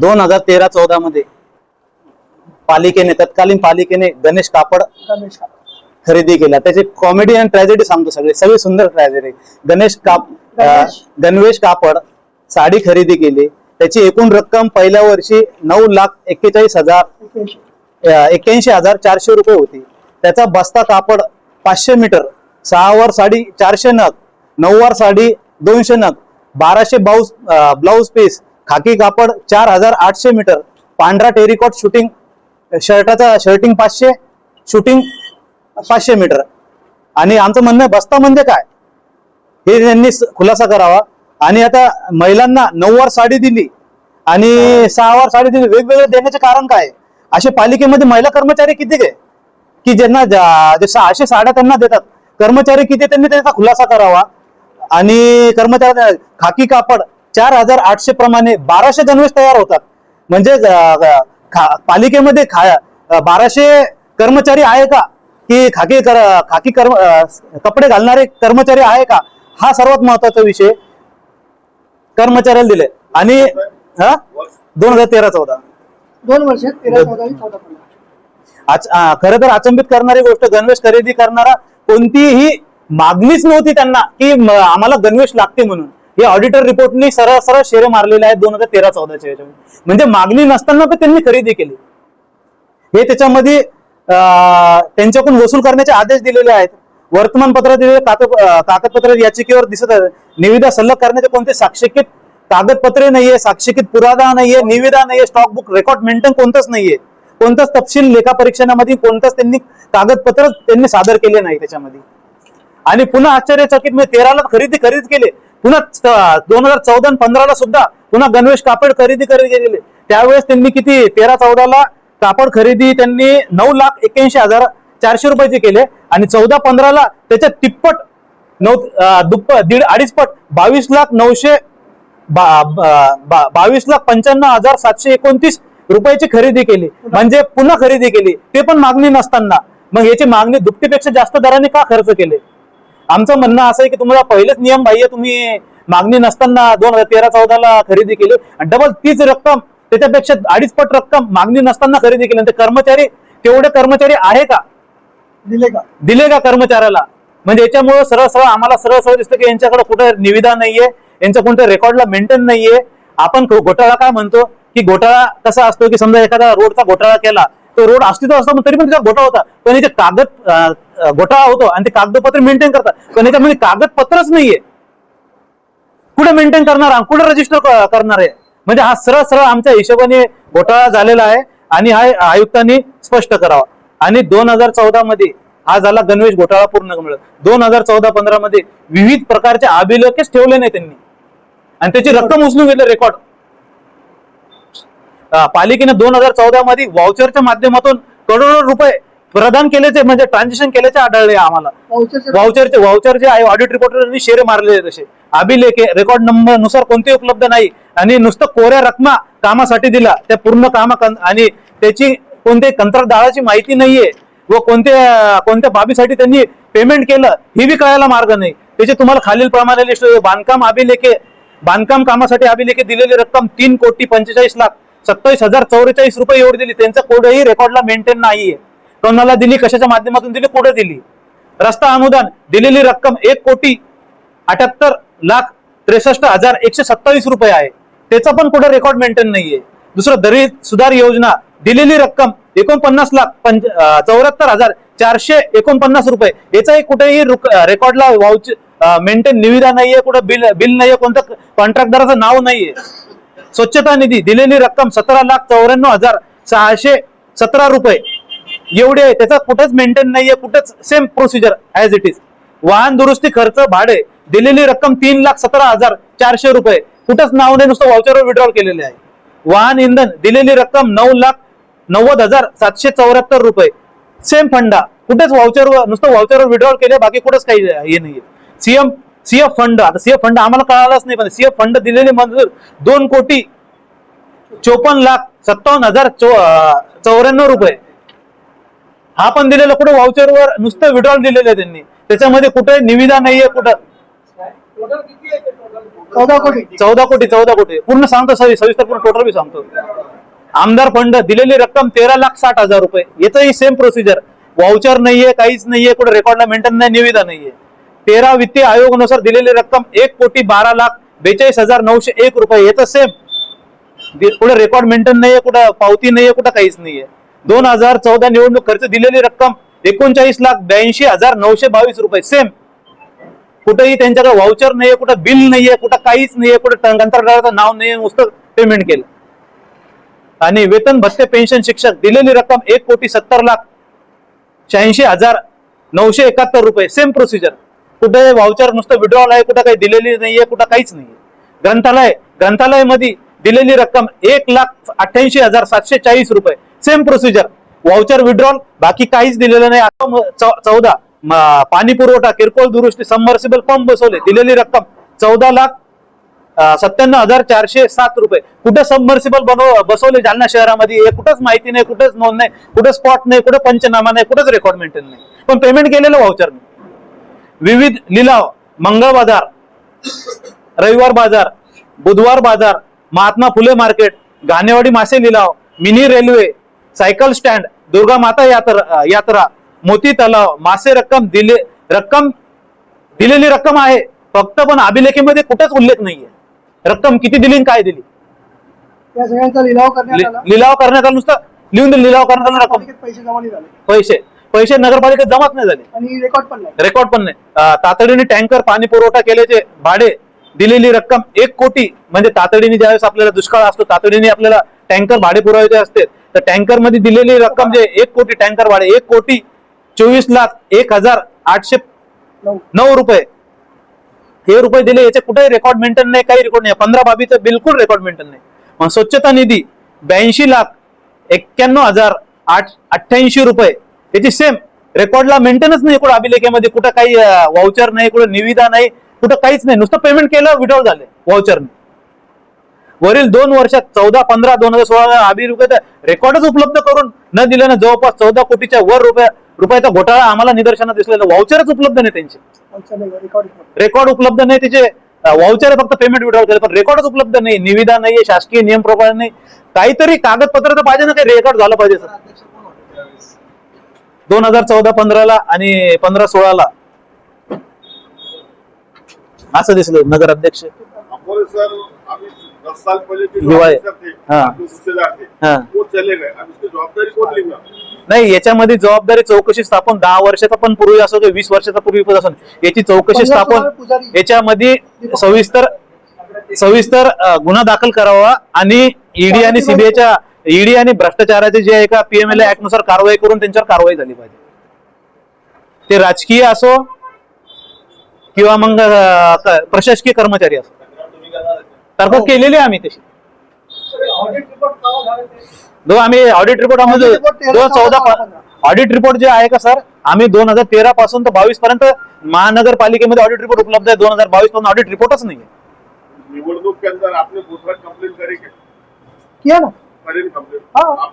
दोन हजार तेरा चौदा मध्ये पालिकेने तत्कालीन पालिकेने गणेश कापड. खरेदी केला. त्याची कॉमेडी आणि ट्रॅजेडी सांगतो सगळे. सगळी सुंदर ट्रॅजेडी गणेश काप गणवेश कापड साडी खरेदी केली. त्याची एकूण रक्कम पहिल्या वर्षी नऊ लाख एक्केचाळीस हजार एक्क्याऐंशी. हजार चारशे रुपये होती. त्याचा बस्ता कापड पाचशे मीटर सहा वर साडी चारशे नग नऊ वर साडी दोनशे नग बाराशे बाऊस ब्लाऊज पीस खाकी कापड चार हजार आठशे मीटर. पांढरा टेरिकॉट शूटिंग शर्टाचा शर्टिंग पाचशे शूटिंग पाचशे मीटर. आणि आमचं म्हणणं बस्ता म्हणजे काय? हे त्यांनी खुलासा करावा. आणि आता महिलांना नऊवार साडी दिली आणि सहावार साडी दिली. वेगवेगळे देण्याचे कारण काय आहे? असे पालिकेमध्ये महिला कर्मचारी किती आहे की ज्यांना सहाशे साड्या त्यांना देतात. कर्मचारी किती त्यांनी त्याचा खुलासा करावा. आणि कर्मचारी खाकी कापड चार हजार आठशे प्रमाणे बाराशे गणवेश तयार होतात. म्हणजे पालिकेमध्ये खा बाराशे कर्मचारी आहे का? की खाकी कर खाकी कर्म कपडे घालणारे कर्मचारी आहे का? हा सर्वात महत्त्वाचा विषय कर्मचाऱ्याला दिले आणि हा? दोन हजार तेरा चौदा. दोन वर्ष खरं तर अचंबित करणारी गोष्ट गणवेश खरेदी करणारा कोणतीही मागणीच नव्हती त्यांना की आम्हाला गणवेश लागते म्हणून. हे ऑडिटर रिपोर्टनी सरळ सरळ शेअर मारलेले आहेत दोन हजार तेरा चौदाच्या याच्यामध्ये. म्हणजे मागणी नसताना पण त्यांनी खरेदी केली. हे त्याच्यामध्ये त्यांच्याकडून वसूल करण्याचे आदेश दिलेले आहेत. वर्तमानपत्र दिलेले कागदपत्र याचिकेवर दिसत आहेत. निविदा सल्लक करण्याचे कोणते साक्षीकृत कागदपत्रे नाहीये साक्षिकित पुरावा नाहीये निविदा नाहीये स्टॉक बुक रेकॉर्ड मेंटेन कोणतंच नाहीये. कोणताच तपशील लेखा परीक्षणामध्ये कोणताच त्यांनी कागदपत्र त्यांनी सादर केले नाही त्याच्यामध्ये. आणि पुन्हा आश्चर्यचकित म्हणजे तेराला खरेदी खरेदी केले. पुन्हा दोन हजार चौदा पंधराला सुद्धा पुन्हा गणवेश कापड खरेदी खरेदी केलेले त्यावेळेस त्यांनी किती? तेरा चौदाला कापड खरेदी त्यांनी नऊ लाख एक्क्याऐंशी हजार चारशे रुपयाचे केले. आणि चौदा पंधराला त्याच्या तिप्पट नऊ दुप्पट दीड अडीच पट बावीस लाख नऊशे बा- बा- बा- बावीस लाख पंच्याण्णव हजार सातशे एकोणतीस रुपयाची खरेदी केली. म्हणजे पुन्हा खरेदी केली. ते पण मागणी नसताना. मग याची मागणी दुपटीपेक्षा जास्त दराने का खर्च केले? आमचं म्हणणं असं आहे की तुम्हाला पहिलेच नियम बाह्य तुम्ही मागणी नसताना दोन हजार तेरा चौदाला खरेदी केली आणि डबल तीच रक्कम त्याच्यापेक्षा अडीच पट रक्कम मागणी नसताना खरेदी केली. कर्मचारी तेवढे कर्मचारी आहे का? दिले का? दिले का कर्मचाऱ्याला? म्हणजे याच्यामुळे सरळ सरळ आम्हाला सरळ सरळ दिसतं की यांच्याकडे कुठे निविदा नाहीये यांच्या कोणत्या रेकॉर्डला मेंटेन नाहीये. आपण घोटाळा काय म्हणतो? की घोटाळा कसा असतो की समजा एखादा रोडचा घोटाळा केला तो रोड अस्तित्व असतो तरी पण त्याचा घोटाळा होता. पण याचे कागद घोटाळा होतो आणि ते कागदपत्र मेंटेन करतात. पण याच्यामध्ये म्हणजे कागदपत्रच नाहीये. कुठे मेंटेन करणार कुठे रजिस्टर करणार आहे? म्हणजे हा सरळ सरळ आमच्या हिशोबाने घोटाळा झालेला आहे आणि हा आयुक्तांनी स्पष्ट करावा. आणि दोन हजार चौदा मध्ये हा झाला गणवेश घोटाळा पूर्ण मिळत दोन हजार चौदा पंधरा मध्ये विविध प्रकारचे अभिलेखच ठेवले नाही त्यांनी. आणि त्याची रक्कम उचलून घेतली रेकॉर्ड पालिकेने दोन हजार चौदा मध्ये वाउचरच्या माध्यमातून करोडो रुपये प्रदान केल्याचे म्हणजे ट्रान्झॅक्शन केल्याचे आढळले आम्हाला. वाउचरचे आहे ऑडिट रिपोर्टरनी शेरे मारलेले तसे. अभिलेखे रेकॉर्ड नंबरनुसार कोणतेही उपलब्ध नाही. आणि नुसतं कोऱ्या रकमा कामासाठी दिला त्या पूर्ण कामा आणि त्याची कोणते कंत्राटदाराची माहिती नाहीये व कोणत्या कोणत्या बाबीसाठी त्यांनी पेमेंट केलं हे बी कळायला मार्ग नाही. त्याचे तुम्हाला खालील प्रमाणे लिस्ट बांधकाम अभिलेखे बांधकाम कामासाठी अभिलेखे दिलेली रक्कम तीन कोटी पंचेचाळीस लाख. सत्तावीस हजार चौवेचाळीस रुपये एवढी दिली. त्यांचा कोडही रेकॉर्डला मेंटेन नाहीये. कोणाला दिली कशाच्या माध्यमातून दिली कुठे दिली? रस्ता अनुदान दिलेली रक्कम एक कोटी अठ्याहत्तर लाख त्रेसष्ट हजार एकशे सत्तावीस रुपये आहे. त्याचा पण कुठे रेकॉर्ड मेंटेन नाहीये. दुसरं दलित सुधार योजना दिलेली रक्कम एकोणपन्नास लाख पंच चौऱ्याहत्तर हजार चारशे एकोणपन्नास रुपये. याचाही कुठेही रेकॉर्डला वाउच मेंटेन निविदा नाहीये कुठं बिल बिल नाहीये कोणत्या कॉन्ट्रॅक्टदाराचं नाव नाहीये. स्वच्छता निधी दिलेली रक्कम सतरा लाख चौऱ्याण्णव हजार सहाशे सतरा रुपये. एवढे आहे त्याचा कुठेच मेंटेन नाहीये कुठेच same procedure as it is वाहन दुरुस्ती खर्च भाडे दिलेली रक्कम तीन लाख सतरा हजार चारशे रुपये. कुठंच नाव नाही नुसतं व्हाउचरवर विड्रॉल केलेले आहे. वाहन इंधन दिलेली रक्कम नऊ लाख नव्वद हजार सातशे चौऱ्याहत्तर रुपये. सेम फंडा कुठेच व्हाउचरवर नुसतं व्हाउचरवर विड्रॉल केले बाकी कुठंच काही हे नाहीये. सीएम सीएफ फंड आता सीएफ फंड आम्हाला कळालाच नाही पण सीएफ फंड दिलेले मंजूर दोन कोटी चोपन्न लाख सत्तावन्न हजार चौऱ्याण्णव रुपये. हा पण दिलेला कुठं? वाउचरवर नुसतं विड्रॉल दिलेलं आहे त्यांनी. त्याच्यामध्ये कुठे निविदा नाहीये कुठं? चौदा कोटी. चौदा कोटी चौदा कोटी. पूर्ण सांगतो सवि सविस्तर पूर्ण टोटल बी सांगतो. आमदार फंड दिलेली रक्कम तेरा लाख साठ हजार रुपये. याचंही सेम प्रोसिजर वाउचर नाहीये काहीच नाहीये कुठे रेकॉर्डला मेंटेन नाही निविदा नाहीये. तेरा वित्तीय आयोगानुसार दिलेली रक्कम एक कोटी बारा लाख बेचाळीस हजार नऊशे एक रुपये. येत सेम कुठे रेकॉर्ड मेंटेन नाहीये कुठं पावती नाहीये कुठं काहीच नाहीये. दोन हजार चौदा निवडणूक खर्च दिलेली रक्कम एकोणचाळीस लाख ब्याऐंशी हजार नऊशे बावीस रुपये. सेम कुठेही त्यांच्याकडे व्हाउचर नाहीये कुठं बिल नाहीये कुठं काहीच नाहीये कुठं कंत्राटदाराचं नाव नाहीये नुसतं पेमेंट केलं. आणि वेतन भत्ते पेन्शन शिक्षक दिलेली रक्कम एक कोटी सत्तर लाख शहाऐंशी हजार नऊशे एकाहत्तर रुपये. सेम प्रोसिजर कुठे व्हाउचर नुसतं विड्रॉल आहे कुठं काही दिलेली नाहीये कुठं काहीच नाहीये. ग्रंथालय ग्रंथालयमध्ये दिलेली रक्कम एक लाख अठ्ठ्याऐंशी हजार सातशे चाळीस रुपये. सेम प्रोसिजर व्हाउचर विड्रॉल बाकी काहीच दिलेलं नाही. आता चौदा पाणी पुरवठा किरकोळ दुरुस्ती सबमर्सिबल पंप बसवले दिलेली रक्कम चौदा लाख सत्त्याण्णव हजार चारशे सात रुपये. कुठं सबमर्सिबल बनव बसवले जालना शहरामध्ये? हे कुठंच माहिती नाही कुठंच नोंद नाही कुठं स्पॉट नाही कुठं पंचनामा नाही कुठंच रेकॉर्ड मेंटेन नाही. पण पेमेंट केलेलं व्हाउचर विविध लिलाव मंगळ बाजार रविवार बाजार बुधवार बाजार महात्मा फुले मार्केट गाणेवाडी मासे लिलाव mini railway cycle stand Durga माता यात्रा यात्रा मोती तलाव मासे रक्कम दिले रक्कम दिलेली रक्कम आहे. फक्त पण अभिलेखेमध्ये कुठेच उल्लेख नाहीये. रक्कम किती दिली काय दिली? लिलाव करण्यात आला. नुसतं. लिहून दिलं लिलाव करण्यात आला रक्कम. पैसे पैसे. पैसे नगरपालिकेत जमाच नाही झाले. आणि रेकॉर्ड पण नाही. रेकॉर्ड पण नाही. अं, तातडीने टँकर पाणी पुरवठा केल्याचे भाडे दिलेली रक्कम एक कोटी म्हणजे तातडीने ज्यावेळेस आपल्याला दुष्काळ असतो तातडीने आपल्याला टँकर भाडे पुरवायचे असते तर टँकरमध्ये दिलेली रक्कम जे एक कोटी टँकर भाडे एक कोटी चोवीस लाख एक हजार आठशे नऊ. नऊ रुपये. हे रुपये दिले याचे कुठेही रेकॉर्ड मेंटेन नाही काही रेकॉर्ड नाही. पंधरा बाबीचं बिलकुल रेकॉर्ड मेंटेन नाही. मग स्वच्छता निधी ब्याऐंशी लाख एक्क्याण्णव हजार आठ अठ्ठ्याऐंशी रुपये. त्याची सेम रेकॉर्डला मेंटेनच नाही कुठं अभिलेखेमध्ये कुठं काही वाउचर नाही कुठं निविदा नाही कुठं काहीच नाही. नुसतं पेमेंट केलं विड्रॉल झाले वाउचरने वरील दोन वर्षात चौदा पंधरा दोन हजार सोळा अभिरुपये रेकॉर्डच उपलब्ध करून न दिल्यानं जवळपास चौदा कोटीच्या वर रुपया रुपयाचा घोटाळा आम्हाला निदर्शनात दिसलेला. वाउचरच उपलब्ध नाही त्यांचे. रेकॉर्ड रेकॉर्ड उपलब्ध नाही त्याचे वाउचर फक्त पेमेंट विड्रॉल केलं पण रेकॉर्डच उपलब्ध नाही. निविदा नाहीये शासकीय नियम प्रमाणे नाही. काहीतरी कागदपत्र तर पाहिजे ना काही रेकॉर्ड झालं पाहिजे सर. दोन हजार चौदा पंधराला आणि पंधरा सोळाला असं दिसलं नगर अध्यक्ष हमारे सर अभी दस साल पहले के जो युवा है। ऑफिसर थे हाँ। आपके रिश्तेदार थे हाँ। वो चले गए अब इसकी जवाबदारी कौन लेगा नाही याच्यामध्ये जबाबदारी चौकशी स्थापन दहा वर्षाचा पण पूर्वी असो किंवा वीस वर्षाचा पूर्वी पण असो याची चौकशी स्थापन. याच्यामध्ये सविस्तर सविस्तर गुन्हा दाखल करावा आणि ईडी आणि सीबीआयच्या ईडी आणि भ्रष्टाचाराचे जे आहे का पीएमएल ऍक्टनुसार कारवाई करून त्यांच्यावर कारवाई झाली पाहिजे. ते राजकीय असो किंवा मग प्रशासकीय कर्मचारी असो. तर्फत केलेली आहे आम्ही तशी. दो आम्ही ऑडिट रिपोर्ट आम्ही दोन चौदा. ऑडिट रिपोर्ट जे आहे का सर आम्ही दोन हजार तेरा पासून तर बावीस पर्यंत महानगरपालिकेमध्ये ऑडिट रिपोर्ट उपलब्ध आहे. दोन हजार बावीसपासून ऑडिट रिपोर्टच नाही निवडणूक के अंदर आपने दूसरा कंप्लेन करी किया ना. हाँ।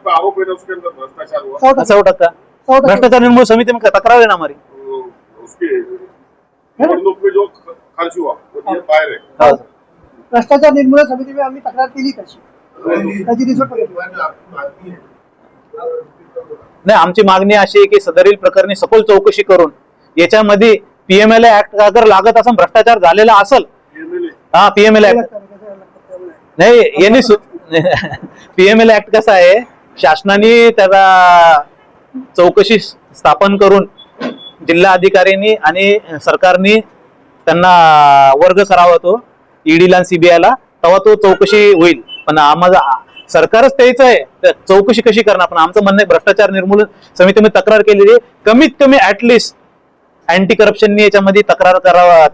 है अंदर भ्रष्टाचार टक्का भ्रष्टाचार निर्मूलन समिती में तक्रार आहे ना हमारी? तो उसके निवडणूक में जो खर्च हुआ वो ये बाहर है। हो. भ्रष्टाचार निर्मूलन समितीमध्ये आम्ही तक्रार केली नाही आमची मागणी अशी आहे की सदरील प्रकरणी सखोल चौकशी करून याच्यामध्ये पीएमएल ऍक्ट अगर लागत असेल भ्रष्टाचार झालेला असेल हा पीएमएल ऍक्ट नाही यांनी पीएमएल ऍक्ट कसा आहे? शासनाने त्याला चौकशी स्थापन करून जिल्हा अधिकाऱ्यांनी आणि सरकारने त्यांना वर्ग करावा तो ईडीला आणि सीबीआयला तेव्हा तो चौकशी होईल. पण आम्हाला सरकारच त्याच आहे. चौकशी कशी करणार? पण आमचं म्हणणं आहे भ्रष्टाचार निर्मूलन समितीमध्ये तक्रार केलेली आहे. कमीत कमी ऍटलिस्ट अँटी करप्शननी याच्यामध्ये तक्रार करावा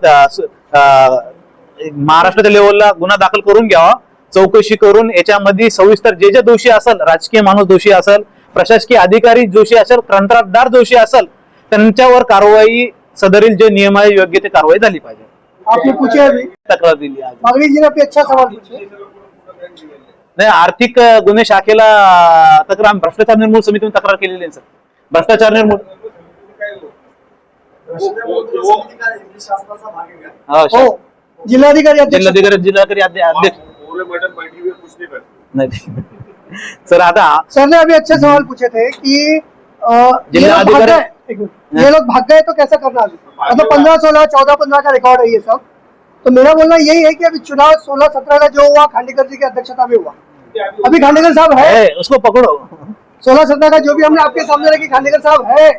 महाराष्ट्राच्या लेवलला गुन्हा दाखल करून घ्यावा. चौकशी करून याच्यामध्ये सविस्तर जे जे दोषी असेल राजकीय माणूस दोषी असेल प्रशासकीय अधिकारी दोषी असेल कंत्राटदार दोषी असेल त्यांच्यावर कारवाई सदरील जे नियम आहे योग्य ते कारवाई झाली पाहिजे. आपने पूछे अभी तक्रार दिली आज मागणी जी ने आपने अच्छा सवाल पूछे. नाही आर्थिक गुन्हे शाखेला तक्रार भ्रष्टाचार निर्मूलन समितीने तक्रार केलेली आहे सर. भ्रष्टाचार वो- हा, हो सर. जिल्हाधिकारी अध्यक्ष. जिल्हाधिकारी जिल्हाधिकारी अध्य- अध्यक्ष. पूरे मैडम बैठी हुई कुछ नहीं करती नाही सर आता। सर ने अभी अच्छे सवाल पूछे थे कि ये जिला लोग भाग अधिकारी- गए ये लोग भाग गए तो कैसा करना अभी मतलब पंद्रह सोलह चौदह पंद्रह का रिकॉर्ड है ये सब। तो मेरा बोलना यही है कि अभी चुनाव सोलह सत्रह का जो हुआ खांडेकर जी की अध्यक्षता में हुआ। अभी खांडेकर साहब है। है, उसको पकड़ो। सोलह सत्रह का जो भी हमने आपके सामने रखी खांडेकर साहब है।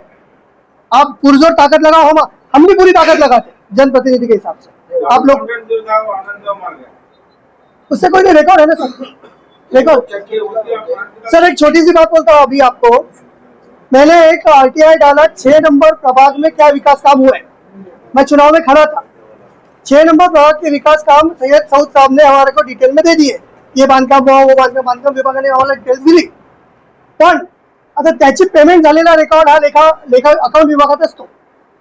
आप पुरजोर ताकत लगाओ हम हम भी पूरी ताकत लगाते जनप्रतिनिधि के हिसाब से। आप लोग उससे कोई नहीं रिकॉर्ड है ना सर रिकॉर्ड सर एक छोटी सी बात बोलता हूँ अभी आपको। मैंने एक आरटीआई डाला, छह नंबर प्रभाग में क्या विकास काम हुए मैं चुनाव में खड़ा था। छह नंबर प्रभाग के विकास काम सैयद सऊद साहब ने हमारे को डिटेल में दे दिए। ये बांधकाम हुआ, वो बांधकाम बांधकाम विभागाने आम्हाला डिटेल्स दिली पण आता त्याची पेमेंट झालेला रेकॉर्ड हा लेखा लेखा अकाउंट विभागात असतो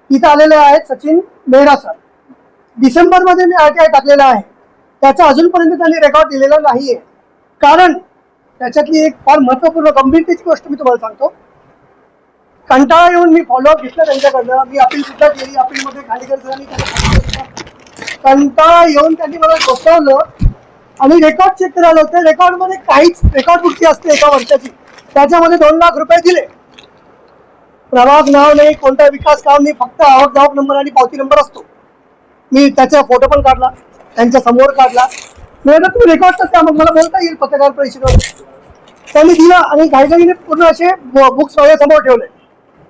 इथं आलेले आहेत सचिन मेहरा सर. डिसेंबर मध्ये मी आरटीआय टाकलेला आहे. त्याचा अजूनपर्यंत त्यांनी रेकॉर्ड दिलेला नाहीये. कारण त्याच्यातली एक फार महत्त्वपूर्ण गंभीरतेची गोष्ट मी तुम्हाला सांगतो. कंटाळा येऊन मी फॉलोअप घेतला त्यांच्याकडनं. मी अपील सुद्धा केली. अपीलमध्ये खालीकर सरांनी कंटाळा येऊन त्यांनी मला बसवलं आणि रेकॉर्ड चेक करायला होते. रेकॉर्डमध्ये काहीच रेकॉर्ड बुकची असते एका वर्षाची. त्याच्यामध्ये दोन लाख रुपये दिले. प्रभाग नाव नाही कोणता विकास काम नाही. फक्त आवक जावक नंबर आणि पावती नंबर असतो. मी त्याचा फोटो पण काढला. त्यांच्यासमोर काढला. नाही तुम्ही रेकॉर्ड तर मग मला बोलता येईल पत्रकार परिषदेवर. त्यांनी दिला आणि घाईघाईने पूर्ण असे बुक्स माझ्यासमोर ठेवले.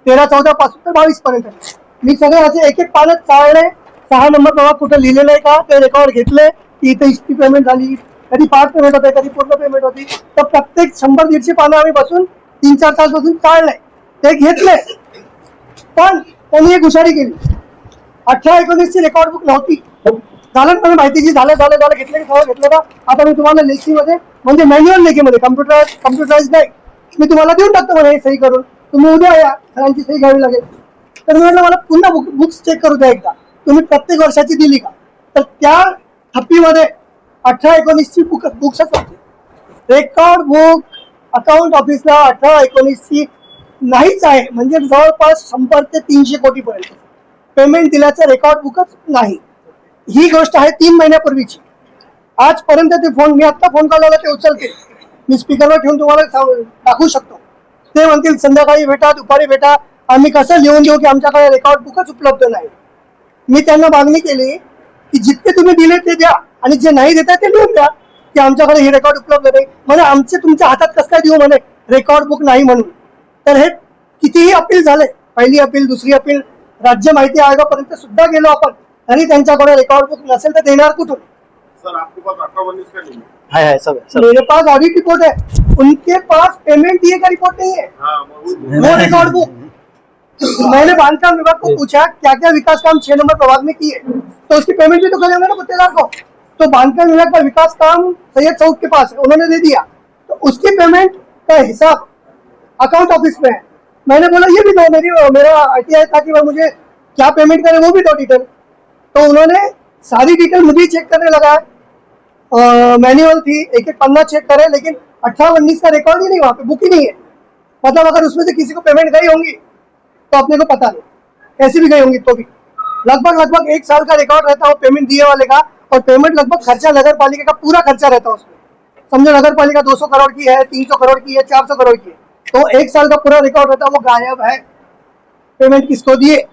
तेरा चौदा पासून ते बावीस पर्यंत. मी सगळे असे एक एक पानं चाळले. सहा नंबर बाबा कुठं लिहिलेलं आहे का? ते रेकॉर्ड घेतले. की इथे इतकी पेमेंट झाली. कधी पार्ट पेमेंट होते कधी पूर्ण पेमेंट होती. तर प्रत्येक शंभर दीडशे पानं आम्ही बसून तीन चार तास बसून चाळले. ते घेतले. पण त्यांनी एक हुशारी केली. अठरा एकोणीसची रेकॉर्ड बुक नव्हती. झालं ना माहिती जी झालं झालं झालं घेतलं की सगळं घेतलं का आता मी तुम्हाला लेखीमध्ये म्हणजे मॅन्युअल लेखीमध्ये कम्प्युटर कम्प्युटराइज नाही. मी तुम्हाला देऊन टाकतो म्हणे हे सही करून. तुम्ही उद्या या सरांची सही घ्यावी लागेल. तर मी म्हटलं मला पुन्हा बुक बुक्स चेक करू द्या एकदा. तुम्ही प्रत्येक वर्षाची दिली का? तर त्या थप्पीमध्ये अठरा एकोणीसची बुक बुक्सच होती रेकॉर्ड बुक अकाउंट ऑफिसला अठरा एकोणीसची नाहीच आहे. म्हणजे जवळपास शंभर ते तीनशे कोटीपर्यंत. पेमेंट दिल्याचं रेकॉर्ड बुकच नाही. ही गोष्ट आहे तीन महिन्यापूर्वीची. आजपर्यंत ते फोन मी आत्ता फोन कॉल ते उचलते मी स्पीकरवर ठेवून तुम्हाला दाखवू शकतो. ते म्हणतील संध्याकाळी भेटा दुपारी भेटा. आम्ही कसं लिहून देऊ की आमच्याकडे रेकॉर्ड बुकच उपलब्ध नाही? मी त्यांना मागणी केली की जितके तुम्ही दिले ते द्या आणि जे नाही देता ते लिहून द्या की आमच्याकडे हे रेकॉर्ड उपलब्ध नाही. म्हणे आमचे तुमच्या हातात कसं काय देऊ म्हणे? रेकॉर्ड बुक नाही म्हणून. तर हे कितीही अपील झाले पहिली अपील दुसरी अपील राज्य माहिती आयोगापर्यंत सुद्धा गेलो आपण. तरी त्यांच्याकडे रेकॉर्ड बुक नसेल तर देणार कुठून? सर पास है मेरे ऑडिट रिपोर्ट है। उनके पास पेमेंट दिए का रिपोर्ट नहीं है। हाँ वो रिकॉर्ड बुक मैंने बांधकाम विभाग को पूछा क्या क्या विकास काम छह नंबर प्रभाग में किए? तो उसकी पेमेंट भी तो करे होंगे ना गुत्तेदार को। तो बांधकाम विभाग का विकास काम सैयद सऊद के पास है उन्होंने दे दिया। तो उसकी पेमेंट का हिसाब अकाउंट ऑफ़िस में है। मैंने बोला ये भी दो मेरी मेरा आई था कि मुझे क्या पेमेंट करे वो भी दो डिटेल तो उन्होंने सारी डिटेल मुझे चेक करने लगा है। मैनुअल थी एक एक पन्ना चेक करे, लेकिन अठारह उन्नीस का रिकॉर्ड ही नहीं, वहाँ पे बुक ही नहीं है। मतलब अगर उसमें से किसी को पेमेंट गई होंगी तो अपने को पता नहीं। कैसी भी गई होंगी तो भी। लगभग लगभग एक साल का रिकॉर्ड रहता है वो पेमेंट दिए वाले का, और पेमेंट लगभग खर्चा नगर पालिका का पूरा खर्चा रहता है उसमें। समझो नगर पालिका 200 करोड़ की है 300 करोड़ की है 400 करोड़ की है। तो एक साल का पूरा रिकॉर्ड रहता है, वो गायब है। पेमेंट किसको दिए?